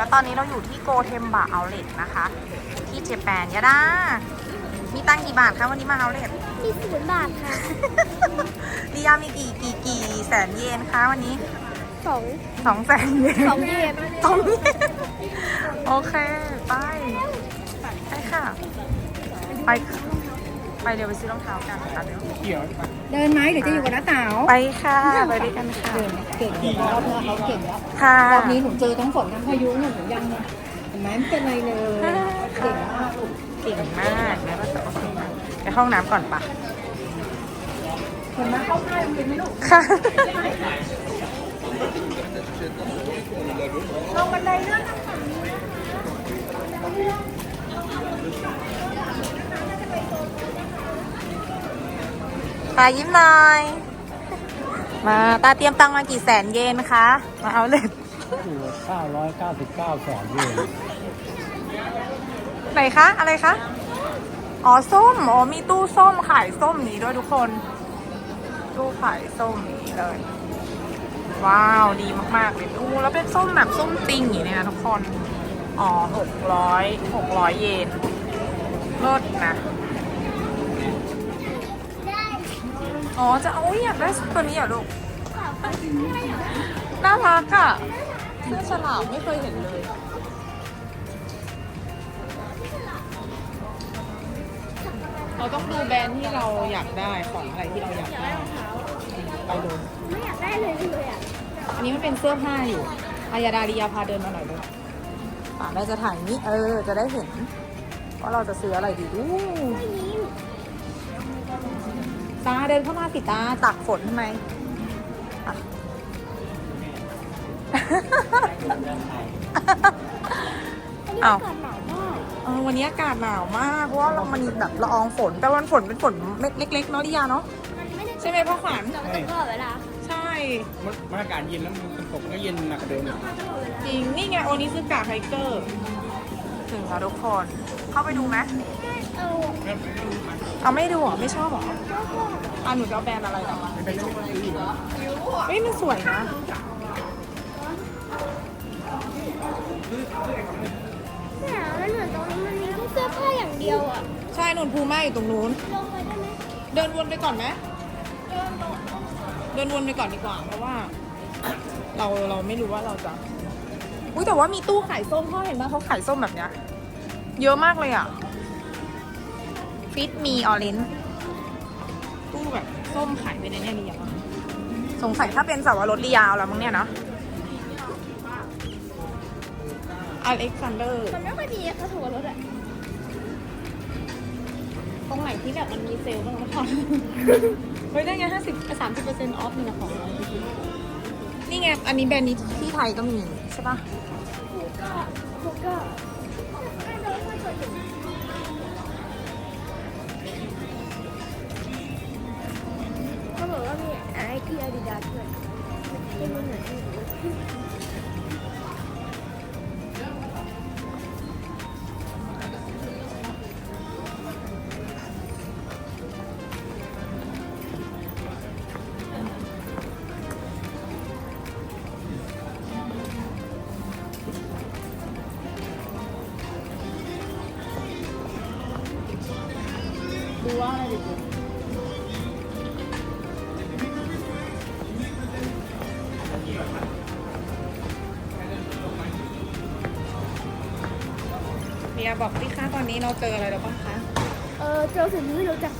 แล้วตอนนี้เราอยู่ที่โกเทมบะเอาเล t นะคะ ที่เจแปนยาดามีตังค์กี่บาทคะวันนี้มาเอาเล t มีศูนย์บาทค่ะลียามีกี่กี่กี่แสนเยนคะวันนี้สองสองแสนเยนสองเยนสองเยนโอเค ไป ไปค่ะ ไปค่ะ ไปเร็วไปซื้อรองเท้ากันค่ะเร็วเดินไหมเดี๋ยวจะอยู่กับน้าเต๋าไปค่ะไปด้วยกันค่ะเดินเก่งเดี๋ยวรอบหน้าเขาเก่งแล้วค่ะรอบนี้หนูเจอทั้งฝนทั้งพายุหนูยังเนี่ยเห็นไหมไม่เป็นไรเลยเก่งมากลูกเก่งมากแล้วก็จะโอเคมากไปห้องน้ำก่อนปะเห็นไหมเข้าค่ายโรงเรียนไหมลูกค่ะลงบันไดเลื่อนนะคะ ตายิ้มหน่อย มาตาเตรียมตังค์มากี่แสนเยนคะ มาเอาเลยอยู่999แสนเยนไหนคะ อะไรคะ อ๋อส้ม อ๋อมีตู้ส้มขายส้มนี้ด้วยทุกคน ตู้ขายส้มนี้เลย ว้าวดีมากๆเลยอู้แล้วเป็นส้มแบบส้มจริงอย่างนี้นะทุกคน อ๋อหกร้อยหกร้อยเยนลดนะ อ๋อ จะเอาอุ๊ยอยากได้ตัวนี้เหรอลูก น่ารักอะเสื้อฉลามไม่เคยเห็นเลย เราต้องดูแบรนด์ที่เราอยากได้ของอะไรที่เราอยากได้ไปดูไม่อยากได้เลยเลยอะ อันนี้มันเป็นเสื้อผ้าอยู่อายาดาริยาพาเดินมาหน่อยเลยป่าเราจะถ่ายนี้เออ จะได้เห็นว่าเราจะซื้ออะไรดีอู้ ตาเดินเข้ามาสิตาตักฝนทำไมอะอันนี้อ้าวอากาศหนาวมากเออวันนี้อากาศหนาวมาก เพราะว่าเรามันแบบละอองฝน แต่วันฝนเป็นฝนเม็ดเล็กๆเนาะดิยาเนาะมันไม่ได้ใช่ไหมพ่อขวัญเราต้องรอเวลา ใช่มันมันอากาศเย็นแล้วมันตกมันก็เย็นหนักกว่าเดิมอีกจริง นี่ไงโอนิซึกะไฮเกอร์ ถึงแล้วทุกคน เข้าไปดูไหมเอา เอาไม่ดูเหรอไม่ชอบเหรออะหนูจะเอาแบรนด์อะไรกลับมาไม่เป็นไรก็ซื้ออยู่เฮ้ยมันสวยนะหนาวมันเหมือนตรงนี้มันมีแค่เสื้อผ้าอย่างเดียวอะใช่นุ่นภูม่าอยู่ตรงนู้น ลงไปได้ไหมเดินวนไปก่อนไหมเดินวนไปก่อนดีกว่า เพราะว่า เราเราไม่รู้ว่าเราจะอุ้ยแต่ว่ามีตู้ขายส้มพ่อเห็นไหมเขาขายส้มแบบเนี้ยเยอะมากเลยอะ ฟิตมีออเรนตู้แบบส้มขายไปในเนี่ยดีอย่างสงสัยถ้าเป็นสาวรสลียาวแล้วมั้งเนี่ยเนาะอเล็กซานเดอร์มันไม่ค่อยมีค่ะถั่วรถอะตรงไหนที่แบบมันมีเซลล์บ้างนะพ่อเฮ้ยได้ไงห้าสิบสามสิบเปอร์เซ็นต์ออฟนี่นะของนี่ไง อันนี้แบรนด์นี้ที่ไทยก็มีใช่ปะพวกก็เขา บอกว่ามีไอที่อาดิดาสด้วยที่มันเหมือน บียร์บอกพี่คะตอนนี้เราเจออะไรแล้วบ้างคะ เออเจอสิ่งที่ไม่รู้จัก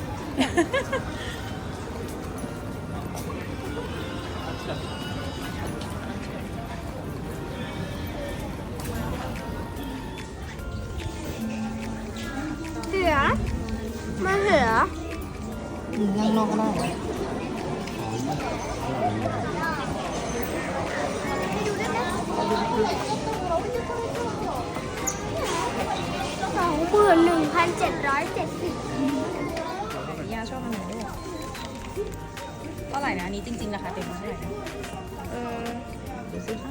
ไหร่นะอันนี้จริงๆราคาเต็มเท่าไหร่นะเออเดี๋ยวซื้อค่ะ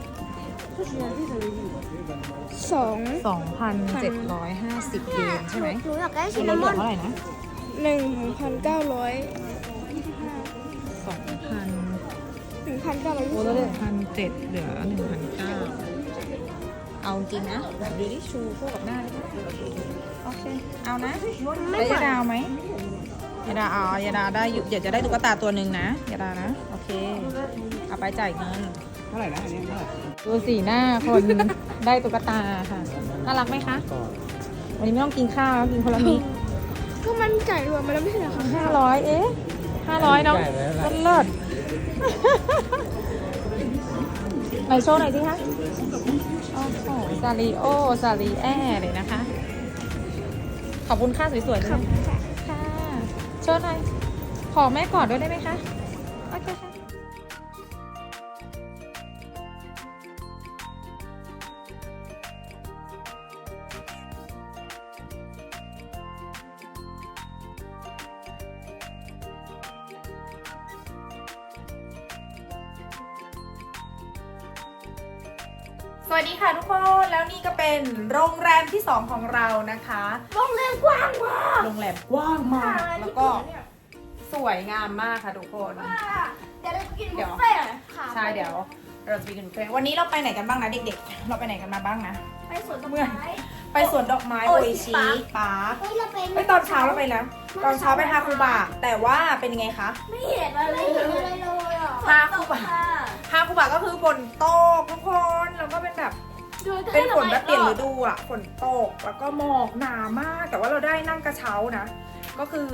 สองสองพันเจ็ดร้อยห้าสิบเยนใช่ไหมหนูอยากได้ชิเรานามเหลืออนเท่าไหร่นะหนึ่งพันเก้าร้อยสองพันหนึ่งพันเก้าร้อยโอ้แล้วหนึ่งพันเจ็ดเหลือหนึ่งพันเก้าเอาเอาจริงนะดูดิชูคู่กับหน้าเลยนะโอเค เอานะไม่แล้วไหวยาดาเอาไหม ยาดาเอายาดาได้อยู่เดี๋ยวจะได้ตุ๊กตาตัวหนึ่งนะยาดานะ โอเค เอาไปจ่ายเงิน เท่าไหร่นะอันนี้เท่าไหร่ดูสีหน้าคนได้ตุ๊กตาค่ะ น่ารักไหมคะก่อนวันนี้ไม่ต้องกินข้าวกินคนละนิดก็มันจ่ายรวมมาแล้วไม่ใช่เหรอคะห้าร้อยเอ๊ะห้าร้อยเนาะจ่ายไปเท่าไหร่เลิศไหนโชว์หน่อยสิคะ โอ้โหซาริโอซาริแอเลยนะคะ ขอบคุณค่าสวยๆด้วยค่ะโชว์หน่อยขอแม่กอดด้วยได้ไหมคะ โอเคค่ะ สวัสดีค่ะทุกคน แล้วนี่ก็เป็นโรงแรมที่ 2 ของเรานะคะ โรงแร รงแรมกว้างมาก แล้วก็สวยงามมากค่ะทุกคน เดี๋ยวเราไปกินเดี๋บุยวฟเฟ่ต์ค่ะใช่เดี๋ยว เราจะไปกินบุฟเฟ่ต์วันนี้เราไปไหนกันบ้างนะเด็กๆ เราไปไหนกันมาบ้างนะ ไปสวนดอกเมื่อไม้ไปสวนดอกไม้โอโออิอิชิชิปาร์คเฮ้ยเราไปไปตอนเช้าเราไปแล้วตอนเช้าไปฮาคุบะแต่ว่าเป็นยังไงคะ ไม่เห็นอะไรเลยเลยอะฮาคุบะฮาคุบะก็คือฝนตกทุกคน แล้วก็เป็นแบบ เป็นฝนแบบเปลี่ยนฤดูอะฝนตกแล้วก็หมอกหนามาก แต่ว่าเราได้นั่งกระเช้านะ ก็คือ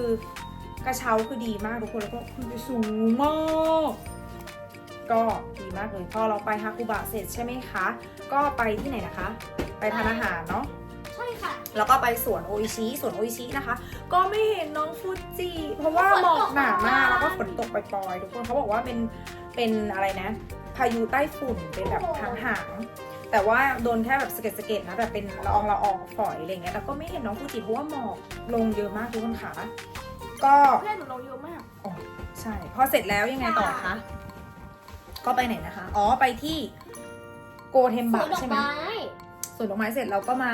กระเช้าคือดีมากทุกคนแล้วก็คือสูงมากก็ดีมากเลยพอเราไปฮาคุบะเสร็จใช่ไหมคะ ก็ไปที่ไหนนะคะ ไปทานอาหารเนาะใช่ค่ะ แล้วก็ไปสวนโออิชิสวนโออิชินะคะ ก็ไม่เห็นน้องฟูจิเพราะว่าหมอกหนามากแล้วก็ฝนตกปล่อยๆทุกคนเขาบอกว่าเป็นเป็นอะไรนะ พายุใต้ฝุ่นเป็นแบบหางๆ แต่ว่าโดนแค่แบบสะเก็ดสะเก็ดนะแบบเป็นละอองละอองฝอยอะไรเงี้ยแต่ก็ไม่เห็นน้องฟูจิเพราะว่าหมอกลงเยอะมากทุกคนค่ะก็เพื่อนหนูลงเยอะมากอ๋อใช่พอเสร็จแล้วยังไงต่อคะก็ไปไหนนะคะ อ๋อไปที่โกเทมสบะวนดอกใช่ไหมไม้ส่วนดอกไม้เสร็จเราก็มา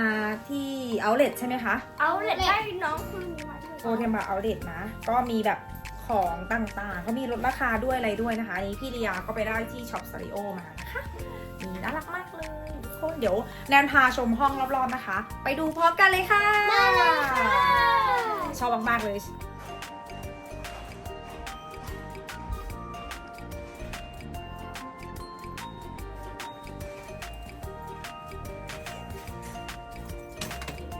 ที่เอาเล t ใช่ไหมคะเอาเลยได้น้องคืนนี้มาด้วยโกเทมบะเอาเล t นะ ก็มีแบบของต่างๆก็มีลดราคาด้วยอะไรด้วยนะคะอันนี้พี่เลียก็ไปได้ที่ช็อปสต r ริโอมานะคะนี่น่ารักมากเลยทุก คนเดี๋ยวแนนพาชมห้องรอบๆนะคะ ไปดูพร้อมกันเลยค่ะมาเลยค่ะ ชอบมากๆเลย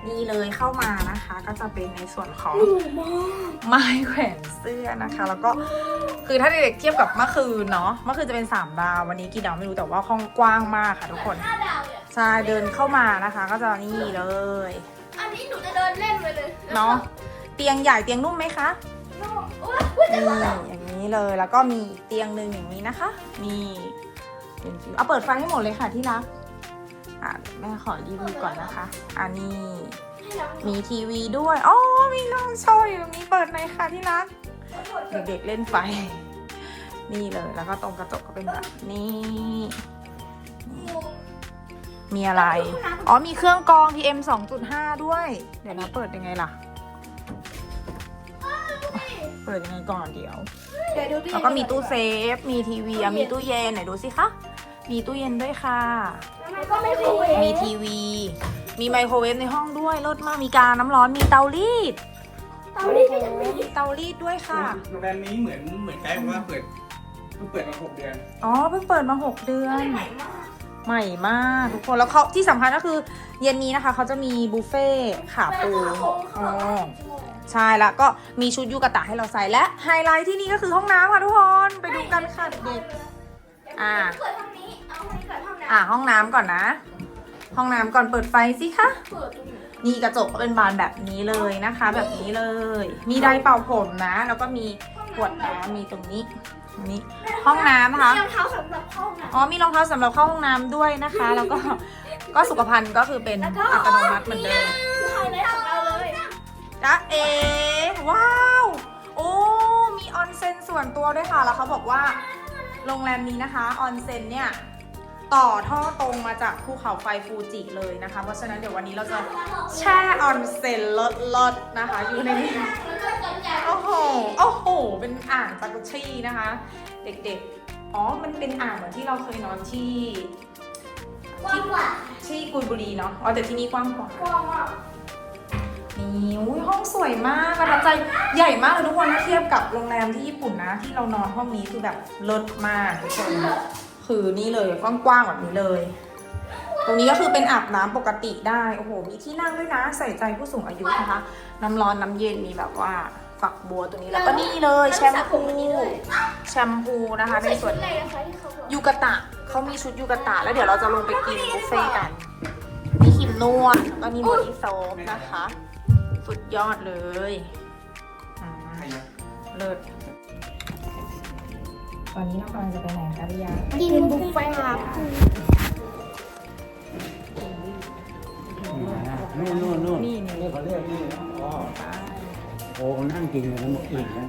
นี่เลยเข้ามานะคะ ก็จะเป็นในส่วนของ ไม้แขวนเสื้อนะคะ แล้วก็คือถ้าเด็กๆเทียบกับเมื่อคืนเนาะเมื่อคืนจะเป็น 3 ดาว วันนี้กี่ดาวไม่รู้แต่ว่าห้องกว้างมากค่ะทุกคน ห้าดาวเนี่ย ใช่เดินเข้ามานะคะ ก็จะนี่เลย อันนี้หนูจะเดินเล่นไปเลยเนาะเตียงใหญ่เตียงนุ่มไหมคะโน่อุ๊ยอุ๊ยนี่อย่างนี้เลยแล้วก็มีอีกเตียงหนึ่งอย่างนี้นะคะ นี่เป็นฟิวเอาเปิดไฟให้หมดเลยค่ะที่รักอะแม่ขอรีวิวก่อนนะคะอันนี้ให้น้องมีทีวีด้วยอ๋อมีน้องโชว์อยู่ตรงนี้เปิดหน่อยค่ะที่รักเด็กๆเล่นไฟ นี่เลยแล้วก็ตรงกระจกก็เป็นแบบนี้ มีอะไร อ๋อมีเครื่องกรอง PM 2.5 ด้วย เดี๋ยวนะเปิดยังไงล่ะ เปิดยังไงก่อนเดี๋ยว เดี๋ยวดูดิแล้วก็มีตู้เซฟ มีทีวีอะมีตู้เย็นไหนดูสิคะ มีตู้เย็นด้วยค่ะแล้วก็ไม่คุยมีทีวี มีไมโครเวฟในห้องด้วยรสมาก มีกาน้ำร้อน มีเตารีดตอนนี้ก็ยังไม่มีเตารีดด้วยค่ะ โรงแรมนี้เหมือนเหมือนไกด์บอกว่าเปิดเพิ่งเปิดมาหกเดือน อ๋อเพิ่งเปิดมา 6 เดือน ใหม่มาก ใหม่มากทุกคนแล้วเขาที่สำคัญก็คือเย็นนี้นะคะเขาจะมีบุฟเฟ่ต์ขาปูอ๋อใช่แล้วก็มีชุดยูกะตะให้เราใส่และไฮไลท์ที่นี่ก็คือห้องน้ำค่ะทุกคนไปดูกันค่ะเด็กๆอ่าเปิดห้องนี้เอาห้องนี้เปิดห้องน้ำอ่าห้องน้ำก่อนนะ ห้องน้ำก่อนเปิดไฟสิคะเปิดตรงไหนนี่กระจกก็เป็นบานแบบนี้เลยนะคะ แบบนี้เลย มีไดร์เป่าผมนะ แล้วก็มีขวดน้ำมีตรงนี้ตรง นี้ห้องน้ำนะคะ มีรองเท้าสำหรับเข้าห้องน้ำ อ๋อมีรองเท้าสำหรับเข้าห้องน้ำด้วยนะคะ แล้วก็ก็สุขภัณฑ์ก็คือเป็นแล้วก็ อัตโนมัติเหมือนเดิมคือไฮไลท์ของเราเลยจ้าเอว้าว โอ้มีออนเซ็นส่วนตัวด้วยค่ะแล้วเขาบอกว่า โรงแรมนี้นะคะออนเซ็นเนี่ย ต่อท่อตรงมาจากภูเขาไฟฟูจิเลยนะคะ เพราะฉะนั้นเดี๋ยววันนี้เราจะแช่ออนเซ็นลดๆนะคะ อยู่ในนี้โอ้โหโอ้โห เป็นอ่างจากุชี่นะคะ เด็กๆ อ๋อ มันเป็นอ่างเหมือนที่เราเคยนอนที่กว้างกว่าที่ที่กุยบุรีเนาะ อ๋อ แต่ที่นี่กว้างกว่ากว้างมากนี่อุ้ยห้องสวยมากประทับใจใหญ่มากเลยทุกคนถ้าเทียบกับโรงแรมที่ญี่ปุ่นนะ ที่เรานอนห้องนี้คือแบบเลิศมากทุกคน คือนี่เลยกว้างๆแบบนี้เลย ตรงนี้ก็คือเป็นอาบน้ำปกติได้โอ้โหมีที่นั่งด้วยนะใส่ใจผู้สูงอายุนะคะ น้ำร้อนน้ำเย็นมีแบบว่าฝักบัวตัวนี้แล้วก็นี่เลยแชมพูแชมพูนะคะในส่วนอะไรนะคะที่เขาบอกยูกะตะเขามีชุดยูกะตะแล้วเดี๋ยวเราจะลงไปกินบุฟเฟ่ต์กันมีครีมนวดแล้วก็มีบอดี้โซฟนะคะ สุดยอดเลยอืมเลิศ ตอนนี้เรากำลังจะไปไหนคะพี่ยากินบุฟเฟ่ต์ครับนู่นนู่นนู่นนี่นี่นี่เขาเรียกนี่นะอ๋อโอ้นั่งกินอยู่นั่นอีกนะ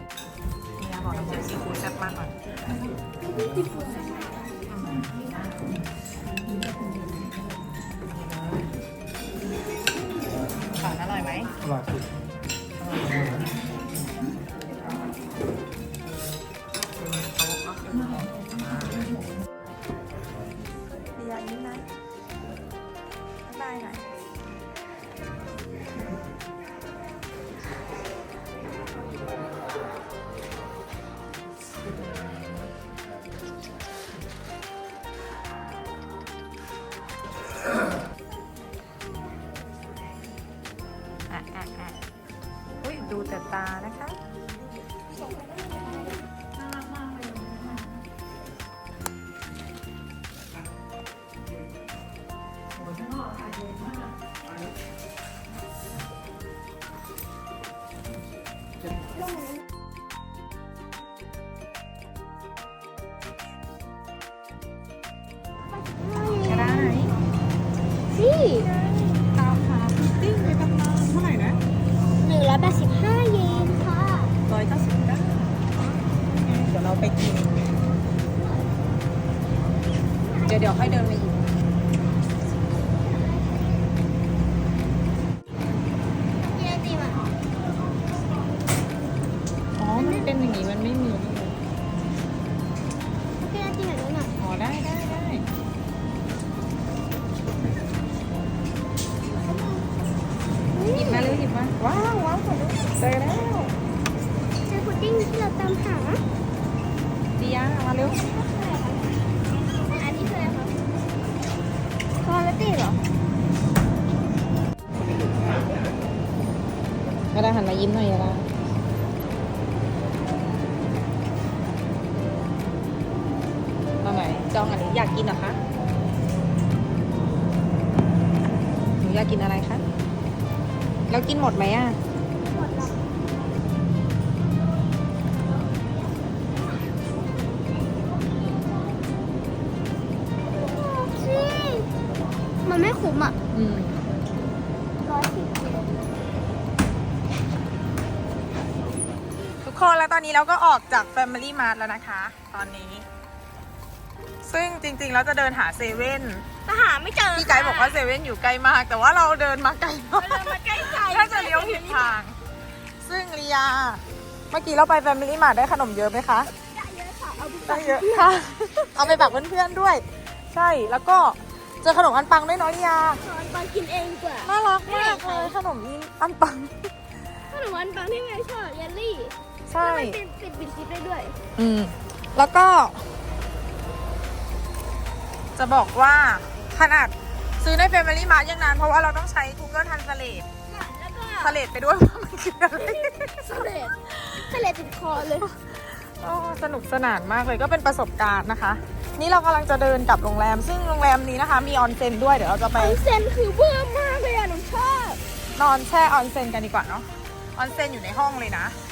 พี่ยาบอกน้ำจิ้มซีฟู้ดแซ่บมากก่อนขอนอร่อยไหมอร่อยสุด อะอะอะอุ้ยดูแต่ตานะคะ มายิ้มหน่อยละมาไหนจองอันนี้อยากกินเหรอคะหนูอยากกินอะไรคะ แล้วกินหมดไหมอะ คนแล้วตอนนี้เราก็ออกจาก Family Mart แล้วนะคะ ตอนนี้ ซึ่งจริงๆแล้วจะเดินหาเซเว่นแต่หาไม่เจอพี่ไกด์บอกว่าเซเว่นอยู่ใกล้มาก แต่ว่าเราเดินมาไกลมากเดินมาใกล้ใจถ้าจะเลี้ยวผิดทาง ซึ่งลียา เมื่อกี้เราไป Family Mart ได้ขนมเยอะไหมคะได้เยอะค่ะ เอาไปฝากเพื่อนๆด้วย ใช่แล้วก็เจอขนมอันปังด้วยเน้อยลียาขออันปังกินเองดีกว่าน่ารักมากเลยขนมนี้อันปังขนมอันปังที่ไงชอบเยลลี่ ใช่ แล้วมันเป็นปิดปิดซิปได้ด้วย อืม แล้วก็ จะบอกว่าขนาดซื้อใน Family Mart ยังนานเพราะว่าเราต้องใช้ Google Translate แล้วก็ทะเลไปด้วยว่ามันคืออะไรสเลดสเลดติดคอเลย โอ้สนุกสนานมากเลยก็เป็นประสบการณ์นะคะ นี่เรากำลังจะเดินกลับโรงแรม ซึ่งโรงแรมนี้นะคะ มีออนเซ็นด้วยเดี๋ยวเราจะไป ออนเซนคือเวอร์มากเลยอะหนูชอบ นอนแช่ออนเซ็นกันดีกว่าเนาะออนเซ็นอยู่ในห้องเลยนะทุก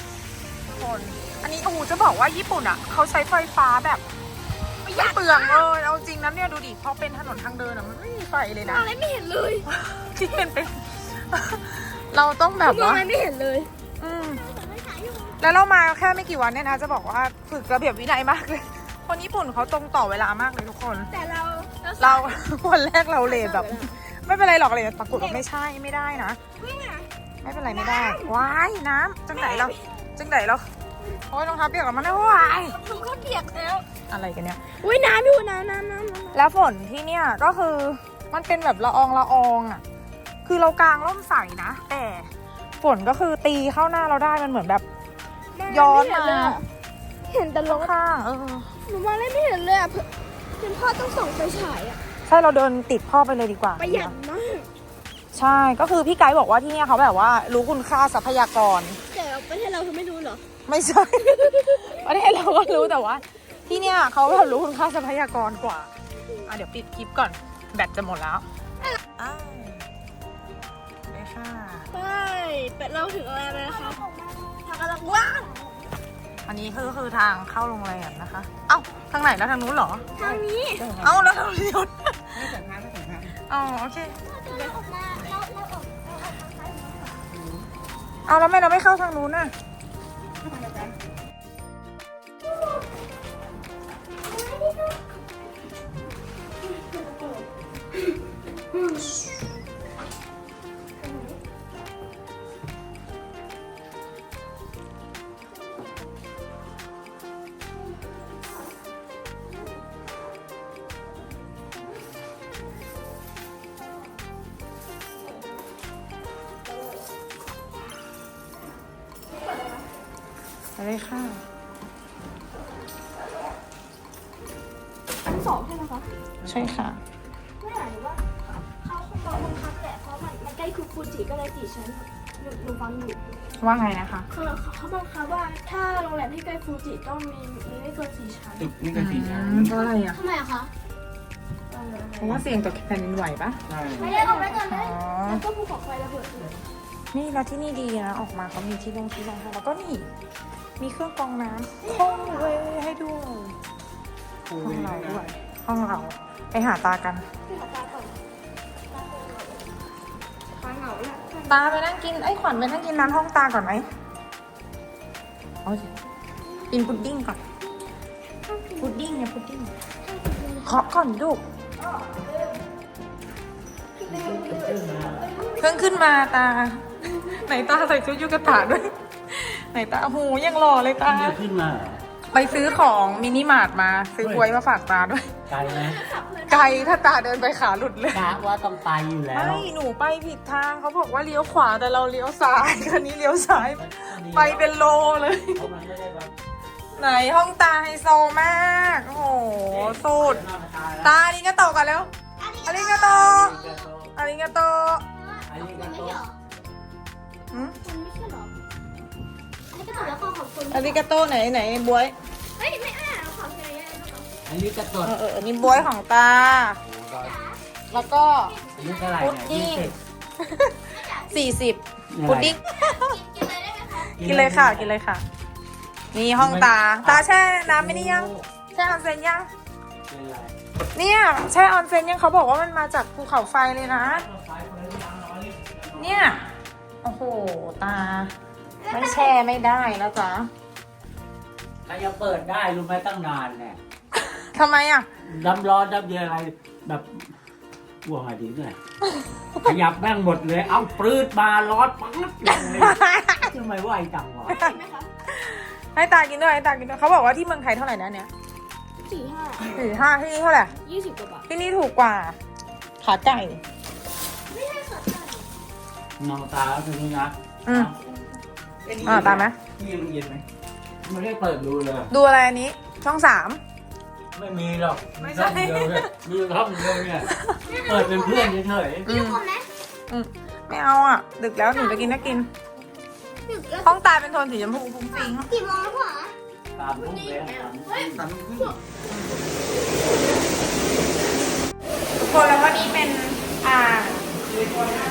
คน อันนี้โอ้โหจะบอกว่าญี่ปุ่นอะเขาใช้ไฟฟ้าแบบไม่เปลืองเลยเอาจริงนะเนี่ยดูดิเพราะเป็นถนนทางเดินอะมันไม่มีไฟเลยนะ อะไรไม่เห็นเลยที่เป็นเป็น เราต้องแบบมองว่า อะไรไม่เห็นเลยอืม แล้วเรามาแค่ไม่กี่วันเนี่ยนะ จะบอกว่าฝึกระเบียบวินัยมากเลย คนญี่ปุ่นเขาตรงต่อเวลามากเลยทุกคน แต่เราเรา วันแรกเราเลทแบบ ไม่เป็นไรหรอกเลยปรากฏว่าไม่ใช่ไม่ได้นะ วิ่งอะไม่เป็นไรไม่ได้ ว้ายน้ำจังไหนเรา จังไหนเราโอ้ยรองเท้าเปียกกับมันได้ว้ายหนูก็เปียกแล้ว อะไรกันเนี่ย อุ้ยน้ำอยู่น้ำน้ำน้ำน้ำแล้วฝนที่เนี่ยก็คือมันเป็นแบบละอองละอองอะ คือเรากางร่มใส่นะ แต่ฝนก็คือตีเข้าหน้าเราได้มันเหมือนแบบ ย้อนมาเห็นแต่รถข้างๆเออหนูมาเล่นไม่เห็นเลยอะเพื่อนเพื่อนพ่อต้องส่องไฟฉายอะใช่เราเดินติดพ่อไปเลยดีกว่าประหยัดมากใช่ก็คือพี่ไกด์บอกว่าที่เนี่ยเขาแบบว่า รู้คุณค่าทรัพยากรแต่ ประเทศเราคือไม่รู้เหรอ ไม่ใช่ ประเทศเราก็รู้แต่ว่า ที่เนี่ยเขาแบบรู้คุณค่าทรัพยากรกว่า อะเดี๋ยวปิดคลิปก่อน แบตจะหมดแล้วอ้าวไปค่ะใช่เป็ดเราถึงอะไรแล้วนะคะทางกำลังว่างอันนี้คือคือทางเข้าโรงแรมนะคะ เอ้าทางไหนแล้วทางนู้นเหรอ ทางนี้ เอ้าแล้วทางนี้นไม่สัมภาษณ์ไม่สัมภาษณ์อ๋อโอเคเราออกมา เอาแล้วทำไม่เราไม่เข้าทางนู้นน่ะอืม ใช่ค่ะไม่หมายถึงว่าเขาคงบอกบังคับแหละเพราะมันมันใกล้คือฟูจิก็เลยสี่ชั้นหนูหนูฟังอยู่ว่าไงนะคะ เขาเขาบังคับว่าถ้าโรงแรมที่ใกล้ฟูจิต้องมีมีไม่เกินสี่ชั้นตึกนี่ก็สี่ชั้นเพราะอะไรอะทำไมอะคะเพราะว่าเสี่ยงต่อแผ่นดินไหวปะใช่ไม่ได้ออกไปก่อนเลอ๋ยอแล้วก็ภูเขาไฟระเบิดเลยนี่แล้วที่นี่ดีนะออกมาเขามีที่ลงที่ลงให้แล้วก็นี่ มีเครื่องกรองน้ำห้องเวยให้ด้วยคูห้องเวเราย์ด้วยนะ ห้องเรา ไปหาตากันที่เขาตาก่อนตาเหงาเนี่ยตาไปนั่งกินไอ้ยขวัญไปนั่งกินน้ำห้องตาก่อนไหมเอาสิกินพุดดิ้งก่อน พุดดิ้งเนี่ยพุดดิ้งเคาะก่อนลูก เพิ่งขึ้นมาตา ไหนตาใส่ชุดยูกะตะด้วย ไหนตาโอ้โหูยังหล่อเลยตาจะขึ้นมาเหรอ ไปซื้อของมินิมาร์ทมา ซื้อบวยมาฝากตาด้วย ไกลไหมไกลถ้าตาเดินไปขาหลุดเลย กะว่าต้องไปอยู่แล้วไม่หนูไปผิดทางเขาบอกว่าเลี้ยวขวาแต่เราเลี้ยวซ้ายคันนี้เลี้ยวซ้าย ไปเป็นโลเลย เพราะมันไม่ได้แบบไหนห้องตาไฮโซมาก โอ้โหสุดตาอาริงกาโตะกันแล้วอาริงกาโตะอาริงกาโตะอันนี้มัก็นไม่โต๊ะใช่เหรอหืมมันไม่ใช่เหรอ อันนี้ก็ถูกแล้วข้อของคุณอาริงกาโตะไหนไหนบวย เฮ้ยไม่อ่านเราขอเพียงอย่างนี้อันนี้ก็โต๊ะเออเอออันนี้บวยของตา แล้วก็ อายุเท่าไหร่พุดเนี่ยดิ้งยี่สิบสี่สิบพุดดิ้ง กินเลยได้ไหมคะกินเลยค่ะ กินเลยค่ะ นี่ห้องตาตาแช่น้ำไม่นี่ยัง แช่ออนเซ็นยัง เป็นไรเนี่ยแช่ออนเซ็นยังเขาบอกว่ามันมาจากภูเขาไฟเลยนะ เนี่ย โอ้โห ตา ไม่แช่ไม่ได้นะจ๊ะใครจะเปิดได้รู้ไหมตั้งนานเนี่ยทำไมอะน้ำร้อนน้ำเย็นอะไรแบบกลัวไงดีเนี่ยขยับแม่งหมดเลย เอาปลื้ดมาร้อนปั๊ดเลยทำไมไหวจังวะใช่ไหมคะให้ตากินด้วยให้ตากินด้วยเขาบอกว่าที่เมืองไทยเท่าไหร่นะเนี่ยสี่ห้าสี่ห้าที่นี่เท่าไหร่ยี่สิบกว่าบาทที่นี่ถูกกว่า ขาไก่ ไม่ใช่ค่ะมองตาแล้วทีนี้นะอืม อ่าตามไหมนี่มันเย็นไหมไม่ได้เปิดดูเลย ดูอะไรอันนี้ ช่องสามไม่มีหรอกไม่ใช่ช่องเดียวเนี่ยมีช่องเดียวเนี่ยเปิดเป็นเพื่อนเฉยอืมคนไหมอืมไม่เอาอะ ดึกแล้วหนูจะกินก็กินดึกแล้วห้องตาเป็นโทนสีชมพูฟุ้งฟิ้งกี่โมงแล้วพ่อๆตามรูปเลยตามรูปสามทุ่มครึ่งทุกคนแล้ววันนี้เป็น อ่า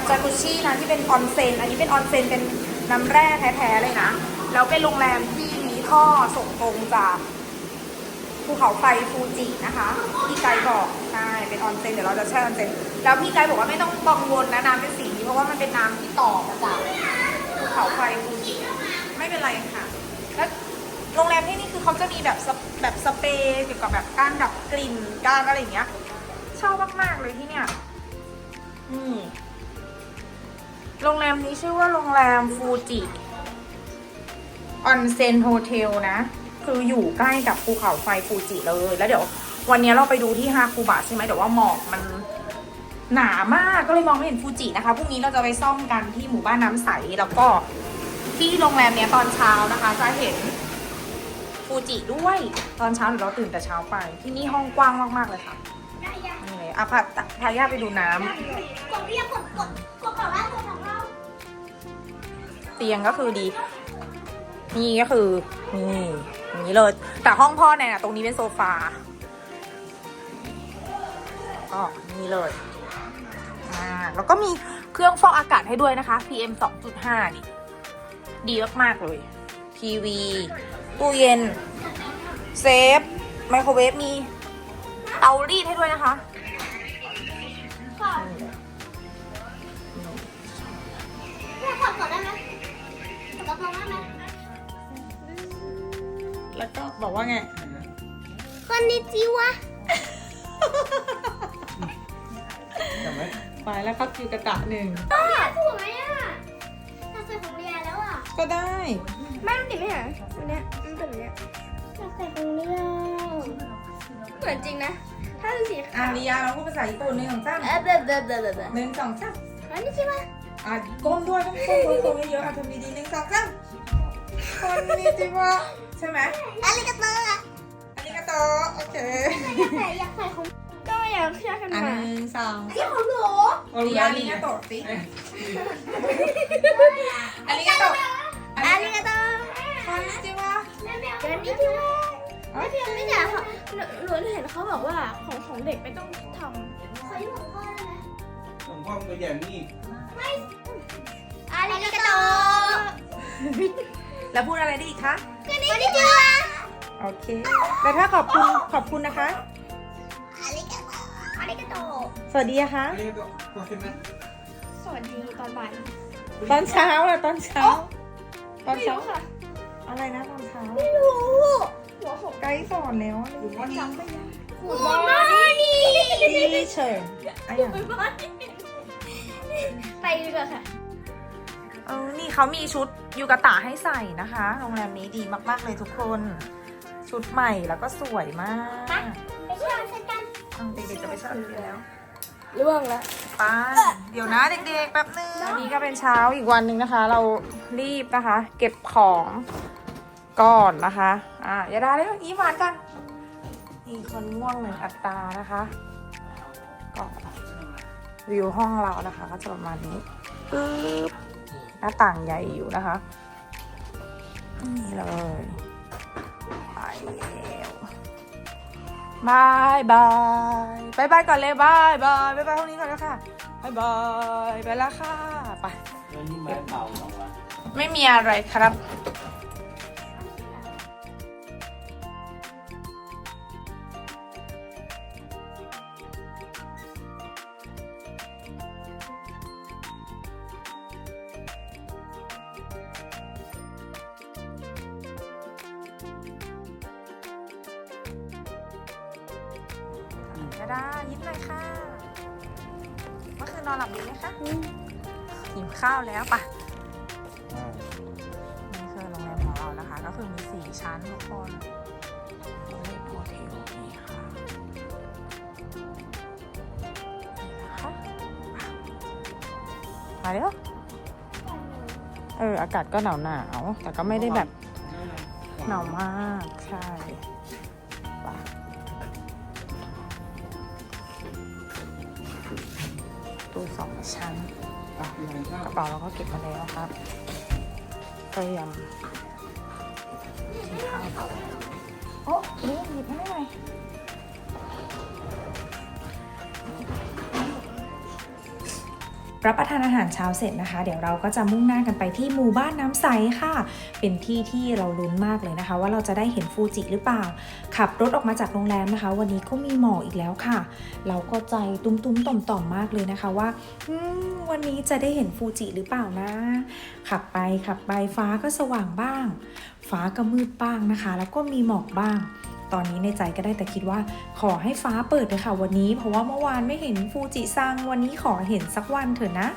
จากุชินะที่เป็นออนเซ็นอันนี้เป็นออนเซ็นเป็น น้ำแร่แท้ๆเลยนะ แล้วเป็นโรงแรมที่มีท่อส่งตรงจากภูเขาไฟฟูจินะคะพี่ไกด์บอกใช่เป็นออนเซ็นเดี๋ยวเราจะแช่ออนเซ็นแล้วพี่ไกด์บอกว่าไม่ต้องกังวลนะน้ำเป็นสีนี้เพราะว่ามันเป็นน้ำที่ต่อมาจากภูเขาไฟฟูจิไม่เป็นไรค่ะ แล้วโรงแรมที่นี่คือเขาจะมีแบบแบบสเปรย์เกี่ยวกับแบบการดับกลิ่นการอะไรอย่างเงี้ยชอบมากๆเลยที่เนี่ยนี่ โรงแรมนี้ชื่อว่าโรงแรมฟูจิออนเซนโฮเทลนะ คืออยู่ใกล้กับภูเขาไฟฟูจิเลย แล้วเดี๋ยว วันนี้เราไปดูที่ฮาคูบะใช่ไหมแต่ว่าหมอกมันหนามากก็เลยมองไม่เห็นฟูจินะคะพรุ่งนี้เราจะไปซ่อมกันที่หมู่บ้านน้ำใสแล้วก็ที่โรงแรมเนี้ยตอนเช้านะคะ จะเห็นฟูจิด้วยตอนเช้าเดี๋ยวเราตื่นแต่เช้าไป ที่นี่ห้องกว้างมากๆเลยค่ะ นี่เอะพาพาย่าไปดูน้ำกดเรียกกดกดกดก่อนแล้วกดของเราเตียงก็คือดี นี่ก็คือ นี่อย่างนี้เลย แต่ห้องพ่อเนี่ยนะตรงนี้เป็นโซฟาก็นี่เลยอ่าแล้วก็มีเครื่องฟอกอากาศให้ด้วยนะคะ PM 2.5 นี่ ดีมาก ๆ เลย ทีวี ตู้เย็น เซฟ ไมโครเวฟมี เตารีดให้ด้วยนะคะค่ะแม่กดกดได้ไหมกดกระโปรงได้ไหมแล้วก็บอกว่าไงคอนนิจิวะจำไว้ไปแล้วครับคือกระตะหนึ่งเนี่ยถูกไหมอะถ้าใส่ของเรียนแล้วอะก็ได้ ไม่มันติดไหมฮะวันเนี้ยมันติดเนี้ยถ้าใส่ของเรียนเหมือนจริงนะ ถ้าเป็นสีอะขาวลียาเราพูดภาษาญี่ปุ่นหนึ่งสองสามเออเบเบเบเบเบหนึ่งสองสามคอนนิจิวะอะก้มด้วยต้องก้มก้มเยอะๆอะทำดีๆหนึ่งสองสามคนนี้จิวะใช่ไหมอาริกาโตะอันนี้ก็โตะโอเคอยากใส่อยากใส่ของก็อยากอยากกันอันมาหนึ่งสองที่ของหนูลียาลียาโตะสิอันนี้ก็โตะอันอานี้ริกาโตะคนนี้จิวะคอนนิจิวะ ไม่เพียงไม่อยากเขาหนูหนูเห็นเขาบอกว่าของของเด็กไม่ต้องทำขอยืมของพ่อได้ไหมหลวงพ่อตัวอย่างนี้อาริกาโตแล้วพูดอะไรได้อีกคะคอนนิจิวะโอเค แล้วถ้าขอบคุณขอบคุณนะคะอาริกาโตะอาริกาโตสวัสดีอะคะสวัสดีตอนบ่ายตอนเช้าอะตอนเช้า ตอนเช้าอะไรนะตอนเช้าไม่รู้ หัวหกไกด์สอนแล้วอะไรอย่าจำไม่ได้หัวมอนี่ที่เฉินอะอย่างไปดีกว่าค่ะ เออนี่เขามีชุดยูกะตะให้ใส่นะคะ โรงแรมนี้ดีมาก ๆ เลยทุกคน ชุดใหม่แล้วก็สวยมากไปเที่ยวเช่นกันเอาเด็กๆจะไปเช่าที่แล้วล่วงแล้ว ไป้าเดี๋ยวนะเด็กๆแป๊บนึงอันนี้ก็เป็นเช้าอีกวันหนึ่งนะคะ เรารีบนะคะ เก็บของ ก่อนนะคะ อะอย่าได้เลยยิ้มหวานกันนี่คนง่วงหนึ่งอัตรานะคะก็วิวห้องเรานะคะ ก็จะประมาณนี้ปึ๊บหน้าต่างใหญ่อยู่นะคะนี่เลยไปแล้วบายบายบายบายก่อนเลยบายบายบายบายห้องนี้ก่อนแล้วค่ะบายบายไปแล้วค่ะไปแล้วนี่ไม้เป่าเหรอวะไม่มีอะไรครับ ดาดายิ้มเลยค่ะเมื่อคืนนอนหลับดีไหมคะหิวข้าวแล้วปะนี่คือโรงแรมของเรานะคะ ก็คือมีสี่ชั้นทุกคนนี่โฮเทลนี่ค่ะนี่นะคะมาเร็วเอออากาศก็หนาวหนาวแต่ก็ไม่ได้แบบหนาวมากใช่ ตู้สองชั้นอะมีอะไรบ้างกระเป๋าเราก็เก็บมาแล้วครับเตรียมกินข้าวต่อโอ้นี่หยิบให้หน่อย รับประทานอาหารเช้าเสร็จนะคะ เดี๋ยวเราก็จะมุ่งหน้ากันไปที่หมู่บ้านน้ำใสค่ะ เป็นที่ที่เราลุ้นมากเลยนะคะ ว่าเราจะได้เห็นฟูจิหรือเปล่า ขับรถออกมาจากโรงแรมนะคะ วันนี้ก็มีหมอกอีกแล้วค่ะ เราก็ใจตุ้มๆต่อมๆมมากเลยนะคะว่าวันนี้จะได้เห็นฟูจิหรือเปล่านะ ขับไปขับไปฟ้าก็สว่างบ้าง ฟ้าก็มืดบ้างนะคะ แล้วก็มีหมอกบ้าง ตอนนี้ในใจก็ได้แต่คิดว่าขอให้ฟ้าเปิดเลยค่ะวันนี้ เพราะว่าเมื่อวานไม่เห็นฟูจิซังวันนี้ขอเห็นสักวันเถอะนะ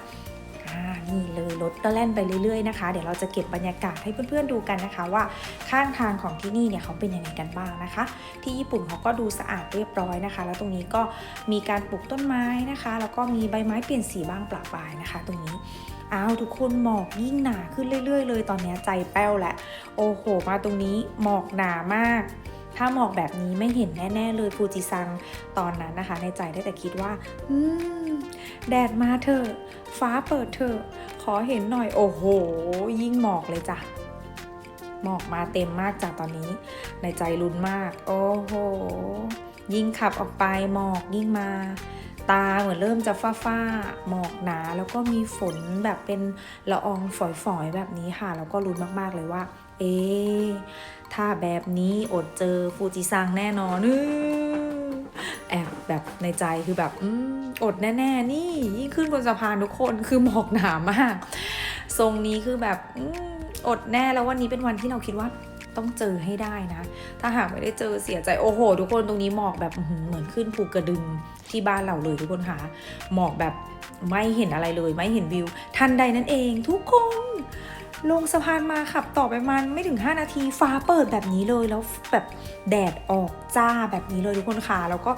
นี่เลยรถก็แล่นไปเรื่อยๆนะคะ เดี๋ยวเราจะเก็บบรรยากาศให้เพื่อนๆดูกันนะคะ ว่าข้างทางของที่นี่เนี่ยเขาเป็นยังไงกันบ้างนะคะ ที่ญี่ปุ่นเขาก็ดูสะอาดเรียบร้อยนะคะ แล้วตรงนี้ก็มีการปลูกต้นไม้นะคะ แล้วก็มีใบไม้เปลี่ยนสีบ้างปลาปลายนะคะ ตรงนี้อ้าวทุกคนหมอกยิ่งหนาขึ้นเรื่อย ๆ เลย ตอนนี้ใจแป้วแหละ โอ้โห มาตรงนี้หมอกหนามาก ถ้าหมอกแบบนี้ไม่เห็นแน่ๆเลยฟูจิซังตอนนั้นนะคะ ในใจได้แต่คิดว่า อืม แดดมาเถอะฟ้าเปิดเถอะขอเห็นหน่อยโอ้โห ยิ่งหมอกเลยจ้ะหมอกมาเต็มมากจากตอนนี้ ในใจลุ้นมาก โอ้โห ยิ่งขับออกไปหมอกยิ่งมา ตาเหมือนเริ่มจะฟ้าฟ้าหมอกหนาแล้วก็มีฝนแบบเป็นละอองฝอยๆแบบนี้ค่ะ แล้วก็ลุ้นมากๆเลยว่า เอ๊ะ ถ้าแบบนี้อดเจอฟูจิซังแน่นอนอแอบแบบในใจคือแบบอดแน่ๆ นี่ยิ่งขึ้นบนสะพานทุกคนคือหมอกหนามาก ทรงนี้คือแบบอดแน่แล้ววันนี้เป็นวันที่เราคิดว่าต้องเจอให้ได้นะ ถ้าหากไม่ได้เจอเสียใจโอ้โห ทุกคนตรงนี้หมอกแบบเหมือนขึ้นภูกระดึงที่บ้านเราเลยทุกคนค่ะหมอกแบบไม่เห็นอะไรเลย ไม่เห็นวิว ทันใดนั้นเองทุกคน ลงสะพานมาขับต่อไปมันไม่ถึง 5 นาทีฟ้าเปิดแบบนี้เลยแล้วแบบแดดออกจ้าแบบนี้เลยทุกคนค่ะแล้วก็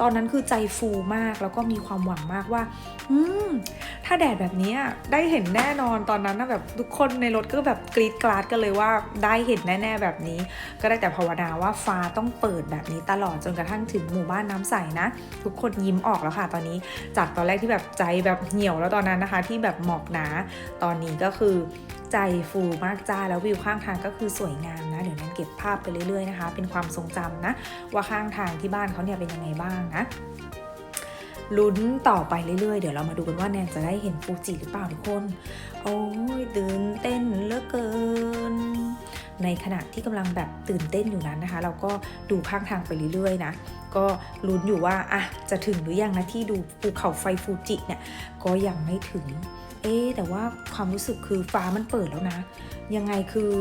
ตอนนั้นคือใจฟูมากแล้วก็มีความหวังมากว่า อืม ถ้าแดดแบบนี้ได้เห็นแน่นอนตอนนั้นนะแบบทุกคนในรถก็แบบกรีดกราดกันเลยว่าได้เห็นแน่ ๆแบบนี้ ก็ได้แต่ภาวนาว่าฟ้าต้องเปิดแบบนี้ตลอดจนกระทั่งถึงหมู่บ้านน้ำใสนะ ทุกคนยิ้มออกแล้วค่ะ ตอนนี้จากตอนแรกที่แบบใจแบบเหี่ยวแล้วตอนนั้นนะคะ ที่แบบหมอกหนาตอนนี้ก็คือใจฟูมากจ้าแล้ววิวข้างทางก็คือสวยงามนะ เดี๋ยวนั้นเก็บภาพไปเรื่อยๆนะคะ เป็นความทรงจำนะ ว่าข้างทางที่บ้านเขาเนี่ยเป็นยังไงบ้างนะลุ้นต่อไปเรื่อยๆ เดี๋ยวเรามาดูกันว่าแนนจะได้เห็นฟูจิหรือเปล่าทุกคน โอ้ยตื่นเต้นเหลือเกิน ในขณะที่กำลังแบบตื่นเต้นอยู่นั้นนะคะ เราก็ดูข้างทางไปเรื่อยๆนะ ก็ลุ้นอยู่ว่าอะจะถึงหรือยังนะที่ดูภูเขาไฟฟูจิเนี่ย ก็ยังไม่ถึง เอ๊แต่ว่าความรู้สึกคือฟ้ามันเปิดแล้วนะ ยังไงคือ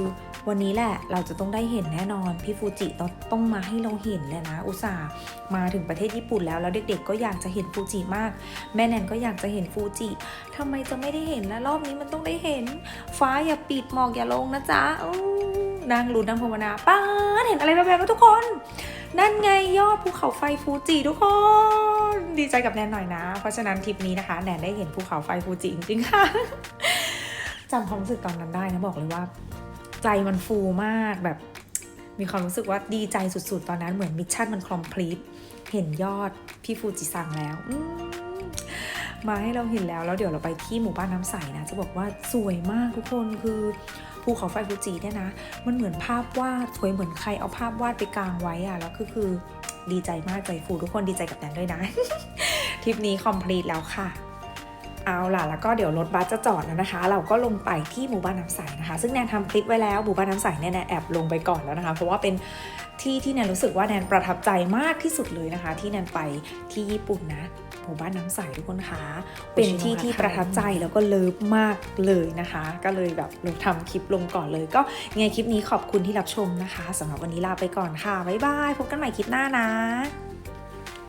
วันนี้แหละเราจะต้องได้เห็นแน่นอน พี่ฟูจิต้องต้องมาให้เราเห็นเลยนะ อุตส่าห์มาถึงประเทศญี่ปุ่นแล้วแล้วเด็กๆ ก็อยากจะเห็นฟูจิมาก แม่แนนก็อยากจะเห็นฟูจิทำไมจะไม่ได้เห็นแล้วรอบนี้มันต้องได้เห็น ฟ้าอย่าปิดหมอกอย่าลงนะจ๊ะอู นางรู้นางภาวนาป้าเห็นอะไรแบบๆแล้วทุกคน นั่นไงยอดภูเขาไฟฟูจิทุกคน ดีใจกับแนนหน่อยนะ เพราะฉะนั้นทริปนี้นะคะ แนนได้เห็นภูเขาไฟฟูจิจริงๆค่ะจำความรู้สึกตอนนั้นได้นะบอกเลยว่า ใจมันฟูมากแบบ มีความรู้สึกว่าดีใจสุดๆ ตอนนั้นเหมือนมิชชั่นมันคอมพลีทเห็นยอดพี่ฟูจิซังแล้วมาให้เราเห็นแล้วแล้วเดี๋ยวเราไปที่หมู่บ้านน้ำใสนะ จะบอกว่าสวยมากทุกคนคือภูเขาไฟฟูจิเนี่ยนะ มันเหมือนภาพวาดสวยเหมือนใครเอาภาพวาดไปกางไว้อะแล้วก็คือดีใจมากใจฟูทุกคนดีใจกับแนนด้วยนะ ทริปนี้คอมพลีทแล้วค่ะเอาล่ะแล้วก็เดี๋ยวรถบัสจะจอดแล้วนะคะ เราก็ลงไปที่หมู่บ้านน้ำใสนะคะ ซึ่งแนนทำคลิปไว้แล้วหมู่บ้านน้ำใสเนี่ยแนนแอบลงไปก่อนแล้วนะคะ เพราะว่าเป็นที่ที่แนนรู้สึกว่าแนนประทับใจมากที่สุดเลยนะคะ ที่แนนไปที่ญี่ปุ่นนะ หมู่บ้านน้ำใสทุกคนคะเป็นที่ที่ประทับใจแล้วก็เลิฟมากเลยนะคะ ก็เลยแบบลงทำคลิปลงก่อนเลย ก็ยังไงคลิปนี้ขอบคุณที่รับชมนะคะสำหรับวันนี้ลาไปก่อนค่ะบ๊ายบายพบกันใหม่คลิปหน้านะ